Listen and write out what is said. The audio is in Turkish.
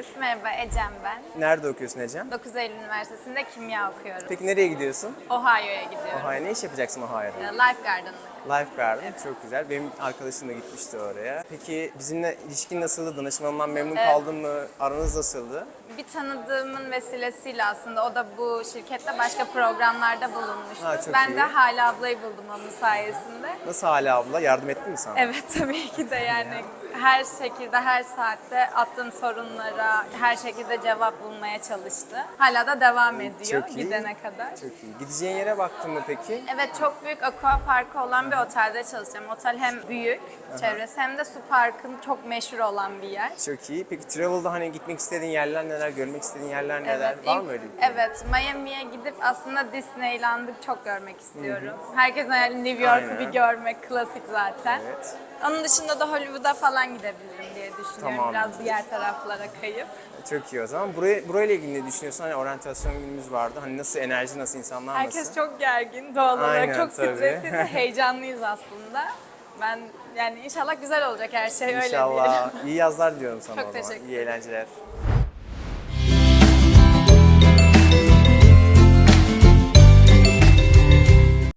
nedir? Merhaba Ecem ben. Nerede okuyorsun Ecem? 9 Eylül Üniversitesi'nde kimya okuyorum. Peki nereye gidiyorsun? Ohio'ya gidiyorum. Ohio ne iş yapacaksın Ohio'da? Ee, Lifeguard'ınlık. Lifeguard. Çok güzel. Benim arkadaşım da gitmişti oraya. Peki bizimle ilişkin nasıldı? Danışmanından memnun Evet. kaldın mı? Aranız nasıldı? Bir tanıdığımın vesilesiyle aslında o da bu şirkette başka programlarda bulunmuştu. Ha, çok ben iyi. de Hala ablayı buldum onun sayesinde. Nasıl hala abla? Yardım etti mi sana? Evet tabii ki de yani her şekilde her saatte attığım sorunlara her şekilde cevap bulmaya çalıştı. Hala da devam ediyor Çok iyi. gidene kadar. Çok iyi. Gideceğin yere baktın mı peki? Evet çok büyük aqua parkı olan bir otelde çalışacağım. Otel hem büyük çevresi hem de su parkın çok meşhur olan bir yer. Çok iyi. Peki Travel'da hani gitmek istediğin yerler neler, görmek istediğin yerler neler? Var ilk- mı öyle bir? Evet, Miami'ye gidip aslında Disneyland'ı çok görmek istiyorum. Herkesin hayali New York'u Aynen. bir görmek, klasik zaten. Evet. Onun dışında da Hollywood'a falan gidebilirim diye düşünüyorum. Tamam. Biraz diğer taraflara kayıp. Çok iyi o zaman. Buraya, burayla ilgili ne düşünüyorsun? Hani oryantasyon günümüz vardı. Hani nasıl enerji, nasıl insanlar Herkes nasıl? çok gergin doğal olarak. Aynen, çok tabii. stresliyiz ve heyecanlıyız aslında. Ben yani inşallah güzel olacak her şey öyle diyelim. İnşallah. iyi yazlar diliyorum sana Çok o zaman. teşekkür İyi eğlenceler.